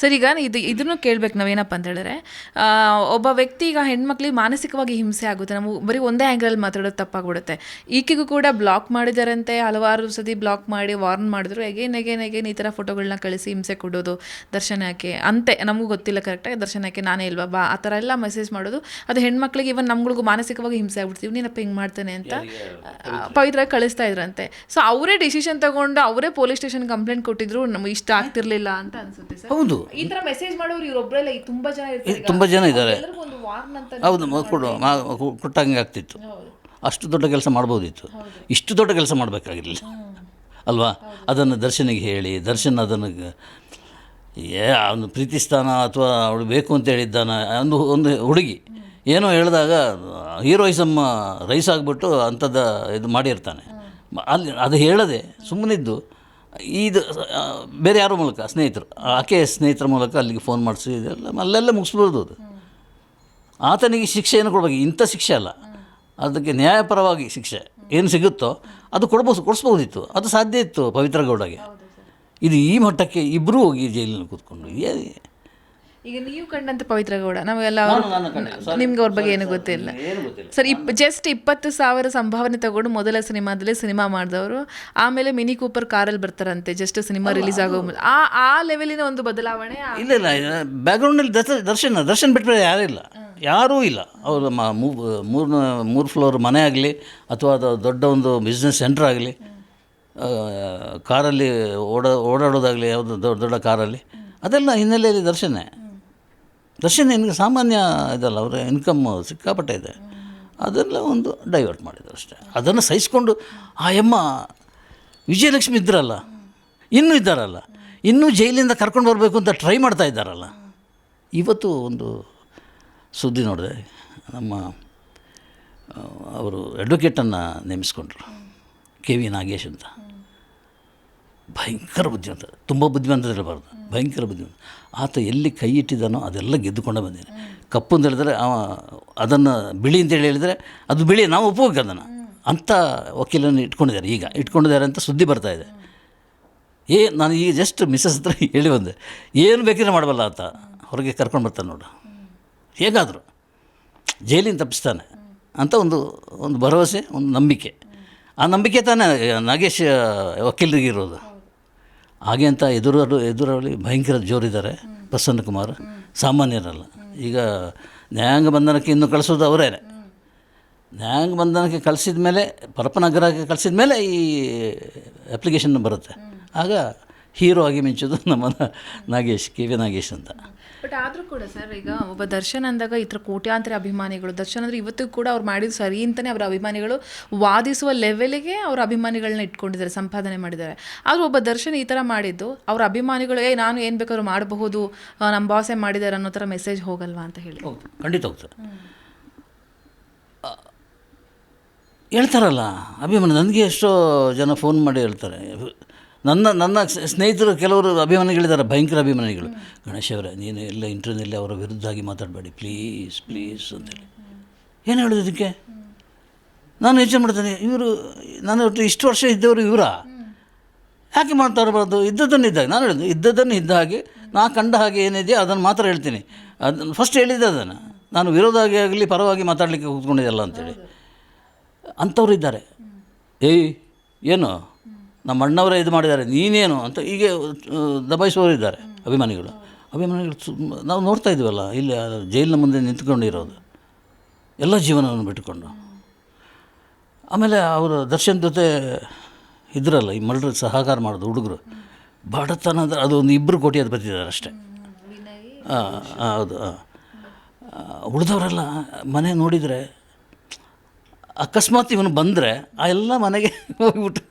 Sir ಈಗ ಇದು ಇದನ್ನು ಕೇಳ್ಬೇಕು ನಾವೇನಪ್ಪ ಅಂತ ಹೇಳಿದ್ರೆ ಒಬ್ಬ ವ್ಯಕ್ತಿ ಈಗ ಹೆಣ್ಮಕ್ಳಿಗೆ ಮಾನಸಿಕವಾಗಿ ಹಿಂಸೆ ಆಗುತ್ತೆ. ನಾವು ಬರೀ ಒಂದೇ ಆ್ಯಂಗಲಲ್ಲಿ ಮಾತಾಡೋದು ತಪ್ಪಾಗ್ಬಿಡುತ್ತೆ. ಈಕೆಗೂ ಕೂಡ ಬ್ಲಾಕ್ ಮಾಡಿದಾರಂತೆ. ಹಲವಾರು ಸತಿ ಬ್ಲಾಕ್ ಮಾಡಿ ವಾರ್ನ್ ಮಾಡಿದ್ರು. ಎಗೇನ್ ಎಗೇನ್ ಎಗೇನ್ ಈ ಥರ ಫೋಟೋಗಳನ್ನ ಕಳಿಸಿ ಹಿಂಸೆ ಕೊಡೋದು ದರ್ಶನಕ್ಕೆ. ಅಂತೆ ನಮಗೂ ಗೊತ್ತಿಲ್ಲ ಕರೆಕ್ಟಾಗಿ ದರ್ಶನಕ್ಕೆ ನಾನೇ ಇಲ್ವಾ? ಬಾ ಆ ಥರ ಎಲ್ಲ ಮೆಸೇಜ್ ಮಾಡೋದು. ಅದು ಹೆಣ್ಮಕ್ಳಿಗೆ ಇವನ್ ನಮ್ಗಳಿಗೂ ಮಾನಸಿಕವಾಗಿ ಹಿಂಸೆ ಆಗ್ಬಿಡ್ತೀವಿ. ನೀನಪ್ಪ ಹಿಂಗೆ ಮಾಡ್ತಾನೆ ಅಂತ ಪವಿತ್ರ ಕಳಿಸ್ತಾ ಇದ್ರಂತೆ. ಸೊ ಅವರೇ ಡಿಸಿಷನ್ ತಗೊಂಡು ಅವರೇ ಪೊಲೀಸ್ ಸ್ಟೇಷನ್ ಕಂಪ್ಲೇಂಟ್ ಕೊಟ್ಟಿದ್ರು. ನಮ್ಗೆ ಇಷ್ಟ ಆಗ್ತಿರ್ಲಿಲ್ಲ ಅಂತ ಅನ್ಸುತ್ತೆ ಸರ್. ಹೌದು. ಈ ತರ ಮೆಸೇಜ್ ಮಾಡೋರು ಇವರೊಬ್ಬರಲ್ಲ ತುಂಬಾ ಜನ ಇರ್ತಾರೆ. ತುಂಬ ಜನ ಇದ್ದಾರೆ. ಎಲ್ಲರಿಗೂ ಒಂದು ವಾರ್ನ್ ಅಂತ ಹೌದು ಮ- ಕೊಡು ಮಾ- ಕೊ- ಕೊಟ್ಟಂಗೆ ಆಗ್ತಿತ್ತು. ಅಷ್ಟು ದೊಡ್ಡ ಕೆಲಸ ಮಾಡ್ಬೋದಿತ್ತು. ಇಷ್ಟು ದೊಡ್ಡ ಕೆಲಸ ಮಾಡಬೇಕಾಗಿರಲಿಲ್ಲ. ಅಲ್ವಾ? ಅದನ್ನು ದರ್ಶನಿಗೆ ಹೇಳಿ ದರ್ಶನ್ ಅದನ್ನು ಗ- ಏ ಅವನು ಪ್ರೀತಿಸ್ತಾನ ಅಥವಾ ಅವಳು ಬೇಕು ಅಂತ ಹೇಳಿದ್ದಾನ ಒಂದು ಒಂದು ಹುಡುಗಿ. ಏನೋ ಹೇಳಿದಾಗ ಹೀರೋಯಿಸಮ್ ರೈಸ್ ಆಗಿಬಿಟ್ಟು ಅಂಥದ್ದು ಇದು ಮಾಡಿರ್ತಾನೆ. ಮ- ಅಲ್ಲಿ ಅದು ಹೇಳದೆ ಸುಮ್ಮನಿದ್ದು. ಇದು ಬೇರೆ ಯಾರ ಮೂಲಕ? ಸ್ನೇಹಿತರು. ಆಕೆ ಸ್ನೇಹಿತರ ಮೂಲಕ ಅಲ್ಲಿಗೆ ಫೋನ್ ಮಾಡಿಸಿ ಇದೆಲ್ಲ ಅಲ್ಲೆಲ್ಲ ಮುಗಿಸ್ಬೋದು ಅದು. ಆತನಿಗೆ ಶಿಕ್ಷೆಯನ್ನು ಕೊಡಬೇಕು? ಇಂಥ ಶಿಕ್ಷೆ ಅಲ್ಲ. ಅದಕ್ಕೆ ನ್ಯಾಯಪರವಾಗಿ ಶಿಕ್ಷೆ. ಏನು ಸಿಗುತ್ತೋ ಅದು ಕೊಡ್ಬೋದು ಕೊಡಿಸ್ಬೋದಿತ್ತು. ಅದು ಸಾಧ್ಯ ಇತ್ತು ಪವಿತ್ರ ಗೌಡಗೆ. ಇದು ಈ ಮಟ್ಟಕ್ಕೆ ಇಬ್ಬರೂ ಹೋಗಿ ಜೈಲಿನಲ್ಲಿ ಕೂತ್ಕೊಂಡು. ಏ ಈಗ ನೀವು ಕಂಡಂತ ಪವಿತ್ರ ಗೌಡ ನಾವೆಲ್ಲ ನಿಮ್ಗೆ ಅವ್ರ ಬಗ್ಗೆ ಏನು ಗೊತ್ತಿಲ್ಲ. ಸರ್ ಇಪ್ ಜಸ್ಟ್ ಇಪ್ಪತ್ತು ಸಾವಿರ ಸಂಭಾವನೆ ತಗೊಂಡು ಮೊದಲ ಸಿನಿಮಾದಲ್ಲಿ ಸಿನಿಮಾ ಮಾಡಿದವರು. ಆಮೇಲೆ ಮಿನಿ ಕೂಪರ್ ಕಾರಲ್ಲಿ ಬರ್ತಾರಂತೆ ಜಸ್ಟ್ ಸಿನಿಮಾ ರಿಲೀಸ್ ಆಗೋ ಆ ಆ ಲೆವೆಲಿನ ಒಂದು ಬದಲಾವಣೆ ಇಲ್ಲ ಇಲ್ಲ ಬ್ಯಾಕ್ಗ್ರೌಂಡಲ್ಲಿ ಅಲ್ಲಿ ದರ್ಶನ ದರ್ಶನ್ ಬಿಟ್ಟರೆ ಯಾರೂ ಇಲ್ಲ. ಯಾರೂ ಇಲ್ಲ. ಅವರು ಮೂರು ಮೂರು ಫ್ಲೋರ್ ಮನೆ ಆಗಲಿ ಅಥವಾ ಅದು ದೊಡ್ಡ ಒಂದು ಬಿಸ್ನೆಸ್ ಸೆಂಟ್ರ್ ಆಗಲಿ ಕಾರಲ್ಲಿ ಓಡ ಓಡಾಡೋದಾಗಲಿ ಯಾವುದು ದೊಡ್ಡ ದೊಡ್ಡ ಕಾರಲ್ಲಿ ಅದೆಲ್ಲ ಹಿನ್ನೆಲೆಯಲ್ಲಿ ದರ್ಶನೇ. ದರ್ಶನ್ ನಿನಗೆ ಸಾಮಾನ್ಯ ಇದಲ್ಲ, ಅವರ ಇನ್ಕಮ್ ಸಿಕ್ಕಾಪಟ್ಟೆ ಇದೆ. ಅದೆಲ್ಲ ಒಂದು ಡೈವರ್ಟ್ ಮಾಡಿದ್ರು ಅಷ್ಟೇ. ಅದನ್ನು ಸಹಿಸ್ಕೊಂಡು, ಆ ಯಮ್ಮ, ವಿಜಯಲಕ್ಷ್ಮಿ ಇದ್ರಲ್ಲ, ಇನ್ನೂ ಇದ್ದಾರಲ್ಲ, ಇನ್ನೂ ಜೈಲಿಂದ ಕರ್ಕೊಂಡು ಬರಬೇಕು ಅಂತ ಟ್ರೈ ಮಾಡ್ತಾ ಇದ್ದಾರಲ್ಲ. ಇವತ್ತು ಒಂದು ಸುದ್ದಿ ನೋಡಿದೆ. ನಮ್ಮ ಅವರು ಅಡ್ವೊಕೇಟನ್ನು ನೇಮಿಸ್ಕೊಂಡ್ರು, ಕೆ ವಿ ನಾಗೇಶ್ ಅಂತ. ಭಯಂಕರ ಬುದ್ಧಿವಂತ, ತುಂಬ ಬುದ್ಧಿವಂತ ಇರಬಾರ್ದು ಭಯಂಕರ ಬುದ್ಧಿವಂತ. ಆತ ಎಲ್ಲಿ ಕೈ ಇಟ್ಟಿದ್ದಾನೋ ಅದೆಲ್ಲ ಗೆದ್ದುಕೊಂಡು ಬಂದಿದ್ದಾನೆ. ಕಪ್ಪು ಅಂತ ಹೇಳಿದ್ರೆ ಅವ ಅದನ್ನು ಬಿಳಿ ಅಂತೇಳಿ ಹೇಳಿದರೆ ಅದು ಬಿಳಿ, ನಾವು ಒಪ್ಪಬೇಕು ಅದನ್ನು. ಅಂಥ ವಕೀಲನ್ನು ಇಟ್ಕೊಂಡಿದ್ದಾರೆ ಈಗ, ಇಟ್ಕೊಂಡಿದ್ದಾರೆ ಅಂತ ಸುದ್ದಿ ಬರ್ತಾ ಇದೆ. ಏ, ನಾನು ಈಗ ಜಸ್ಟ್ ಮಿಸ್ಸಸ್ ಹತ್ರ ಹೇಳಿ ಬಂದೆ, ಏನು ಬೇಕಿದ್ರೆ ಮಾಡಬಲ್ಲ ಆತ. ಹೊರಗೆ ಕರ್ಕೊಂಡು ಬರ್ತಾನೆ ನೋಡು. ಹೇಗಾದರೂ ಜೈಲಿನ ತಪ್ಪಿಸ್ತಾನೆ. ಅಂತ ಒಂದು ಒಂದು ಭರವಸೆ, ಒಂದು ನಂಬಿಕೆ. ಆ ನಂಬಿಕೆ ತಾನೇ ನಾಗೇಶ್, ವಕೀಲರಿಗೆ ಇರೋದು. ಹಾಗೆ ಅಂತ ಎದುರು ಎದುರಲ್ಲಿ ಭಯಂಕರ ಜೋರಿದ್ದಾರೆ ಪ್ರಸನ್ನ ಕುಮಾರ್. ಸಾಮಾನ್ಯರಲ್ಲ. ಈಗ ನ್ಯಾಯಾಂಗ ಬಂಧನಕ್ಕೆ ಇನ್ನು ಕಳಿಸೋದು ಅವರೇ. ನ್ಯಾಯಾಂಗ ಬಂಧನಕ್ಕೆ ಕಳಿಸಿದ ಮೇಲೆ ಪರಪನಗರಕ್ಕೆ ಕಳಿಸಿದ ಮೇಲೆ ಈ ಅಪ್ಲಿಕೇಶನ್ ಬರುತ್ತೆ. ಆಗ ಹೀರೋ ಆಗಿ ಮಿಂಚೋದು ನಮ್ಮ ನಾಗೇಶ್, ಕೆ ವಿ ನಾಗೇಶ್ ಅಂತ. ಬಟ್ ಆದರೂ ಕೂಡ ಸರ್ ಈಗ ಒಬ್ಬ ದರ್ಶನ್ ಅಂದಾಗ ಈ ಥರ ಕೋಟ್ಯಾಂತರ ಅಭಿಮಾನಿಗಳು, ದರ್ಶನ್ ಅಂದರೆ ಇವತ್ತಿಗೂ ಕೂಡ ಅವ್ರು ಮಾಡಿದ ಸರಿ ಅಂತಲೇ ಅವರ ಅಭಿಮಾನಿಗಳು ವಾದಿಸುವ ಲೆವೆಲಿಗೆ ಅವ್ರ ಅಭಿಮಾನಿಗಳನ್ನ ಇಟ್ಕೊಂಡಿದ್ದಾರೆ, ಸಂಪಾದನೆ ಮಾಡಿದ್ದಾರೆ. ಆದರೂ ಒಬ್ಬ ದರ್ಶನ್ ಈ ಥರ ಮಾಡಿದ್ದು, ಅವ್ರ ಅಭಿಮಾನಿಗಳು ಏ ನಾನು ಏನು ಬೇಕಾದ್ರೂ ಮಾಡಬಹುದು ನಮ್ಮ ಬಾಸೇ ಮಾಡಿದ್ದಾರೆ ಅನ್ನೋ ಥರ ಮೆಸೇಜ್ ಹೋಗಲ್ವಾ? ಅಂತ ಹೇಳಿ. ಖಂಡಿತ ಹೋಗ್ತದೆ ಹೇಳ್ತಾರಲ್ಲ, ಅಭಿಮಾನಿ, ನನಗೆ ಎಷ್ಟೋ ಜನ ಫೋನ್ ಮಾಡಿ ಹೇಳ್ತಾರೆ. ನನ್ನ ನನ್ನ ಸ್ನೇಹಿತರು ಕೆಲವರು ಅಭಿಮಾನಿಗಳಿದ್ದಾರೆ, ಭಯಂಕರ ಅಭಿಮಾನಿಗಳು. ಗಣೇಶ್ ಅವರೇ, ನೀನು ಎಲ್ಲ ಇಂಟರ್ನಲ್ಲಿ ಅವರ ವಿರುದ್ಧವಾಗಿ ಮಾತಾಡಬೇಡಿ ಪ್ಲೀಸ್ ಪ್ಲೀಸ್ ಅಂತೇಳಿ. ಏನು ಹೇಳೋದು ಇದಕ್ಕೆ? ನಾನು ಯೋಚನೆ ಮಾಡ್ತೇನೆ, ಇವರು, ನಾನು ಇಷ್ಟು ವರ್ಷ ಇದ್ದವರು ಇವರ? ಯಾಕೆ ಮಾಡ್ತಾ ಇರಬಾರ್ದು? ಇದ್ದದನ್ನು ಇದ್ದಾಗ ನಾನು ಹೇಳಿದ್ದು ಇದ್ದದನ್ನು ಇದ್ದ ಹಾಗೆ, ನಾ ಕಂಡ ಹಾಗೆ ಏನಿದೆ, ಅದನ್ನು ಮಾತ್ರ ಹೇಳ್ತೀನಿ. ಅದನ್ನು ಫಸ್ಟ್ ಹೇಳಿದ್ದೆ ಅದನ್ನು. ನಾನು ವಿರೋಧವಾಗಿ ಆಗಲಿ, ಪರವಾಗಿ ಮಾತಾಡಲಿಕ್ಕೆ ಕೂತ್ಕೊಂಡಿದ್ದೆಲ್ಲ ಅಂತೇಳಿ. ಅಂಥವ್ರು ಇದ್ದಾರೆ. ಏಯ್, ಏನು? ನಮ್ಮ ಅಣ್ಣವರೇ ಇದು ಮಾಡಿದ್ದಾರೆ ನೀನೇನು ಅಂತ ಹೀಗೆ ಆ, ದಬಾಯಿಸುವವರು ಇದ್ದಾರೆ ಅಭಿಮಾನಿಗಳು ಅಭಿಮಾನಿಗಳು ನಾವು ನೋಡ್ತಾ ಇದ್ದೀವಲ್ಲ ಇಲ್ಲಿ ಜೈಲಿನ ಮುಂದೆ ನಿಂತ್ಕೊಂಡಿರೋದು. ಎಲ್ಲ ಜೀವನವನ್ನು ಬಿಟ್ಟುಕೊಂಡು. ಆಮೇಲೆ ಅವರು ದರ್ಶನ್ ಜೊತೆ ಇದ್ರಲ್ಲ ಈ ಮಲ್ಡ್ರಿಗೆ ಸಹಕಾರ ಮಾಡೋದು ಹುಡುಗರು. ಬಡತನ ಅಂದರೆ ಅದು ಒಂದು ಇಬ್ಬರು ಕೋಟಿ ಅದು ಬರ್ತಿದ್ದಾರೆ ಅಷ್ಟೇ. ಹಾಂ ಹೌದು ಹಾಂ ಉಳಿದವರೆಲ್ಲ ಮನೆ ನೋಡಿದರೆ ಅಕಸ್ಮಾತ್ ಇವನು ಬಂದರೆ ಆ ಎಲ್ಲ ಮನೆಗೆ ಹೋಗ್ಬಿಟ್ಟು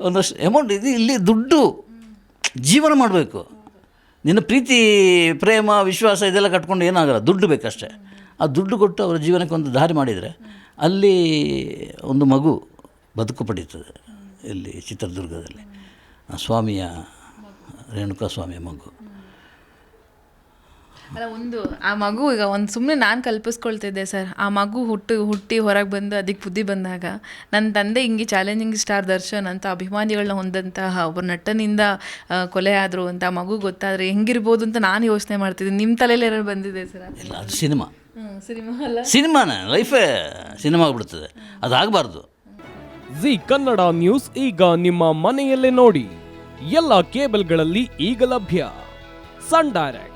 ಒಂದಷ್ಟು ಅಮೌಂಟ್ ಇದು, ಇಲ್ಲಿ ದುಡ್ಡು ಜೀವನ ಮಾಡಬೇಕು. ನಿನ್ನ ಪ್ರೀತಿ, ಪ್ರೇಮ, ವಿಶ್ವಾಸ ಇದೆಲ್ಲ ಕಟ್ಕೊಂಡು ಏನಾಗಲ್ಲ, ದುಡ್ಡು ಬೇಕಷ್ಟೇ. ಆ ದುಡ್ಡು ಕೊಟ್ಟು ಅವರ ಜೀವನಕ್ಕೆ ಒಂದು ದಾರಿ ಮಾಡಿದರೆ ಅಲ್ಲಿ ಒಂದು ಮಗು ಬದುಕು ಪಡೀತದೆ ಇಲ್ಲಿ ಚಿತ್ರದುರ್ಗದಲ್ಲಿ. ಸ್ವಾಮಿಯ ರೇಣುಕಾ ಸ್ವಾಮಿಯ ಮಗು. ಅಲ್ಲ ಒಂದು ಆ ಮಗು ಈಗ ಒಂದು ಸುಮ್ಮನೆ ನಾನು ಕಲ್ಪಿಸ್ಕೊಳ್ತಿದ್ದೆ ಸರ್. ಆ ಮಗು ಹುಟ್ಟು ಹುಟ್ಟಿ ಹೊರಗೆ ಬಂದು ಅದಕ್ಕೆ ಬುದ್ಧಿ ಬಂದಾಗ ನನ್ನ ತಂದೆ ಹಿಂಗೆ ಚಾಲೆಂಜಿಂಗ್ ಸ್ಟಾರ್ ದರ್ಶನ್ ಅಂತ ಅಭಿಮಾನಿಗಳನ್ನ ಹೊಂದಂತಹ ಒಬ್ಬ ನಟನಿಂದ ಕೊಲೆ ಆದರು ಅಂತ ಆ ಮಗು ಗೊತ್ತಾದರೆ ಹೆಂಗಿರ್ಬೋದು ಅಂತ ನಾನು ಯೋಚನೆ ಮಾಡ್ತಿದ್ದೀನಿ ನಿಮ್ಮ ತಲೆಯಲ್ಲಿ ಏನಾದ್ರು ಬಂದಿದೆ ಸರ್? ಇಲ್ಲ ಅದು ಸಿನಿಮಾ. ಸಿನಿಮಾ ಅಲ್ಲ? ಸಿನಿಮಾನ ಲೈಫೇ ಸಿನಿಮಾ ಆಗ್ಬಿಡ್ತದೆ ಅದಾಗಬಾರ್ದು ಜಿ ಕನ್ನಡ ನ್ಯೂಸ್ ಈಗ ನಿಮ್ಮ ಮನೆಯಲ್ಲೇ ನೋಡಿ. ಎಲ್ಲ ಕೇಬಲ್ಗಳಲ್ಲಿ ಈಗ ಲಭ್ಯ. Sun Direct.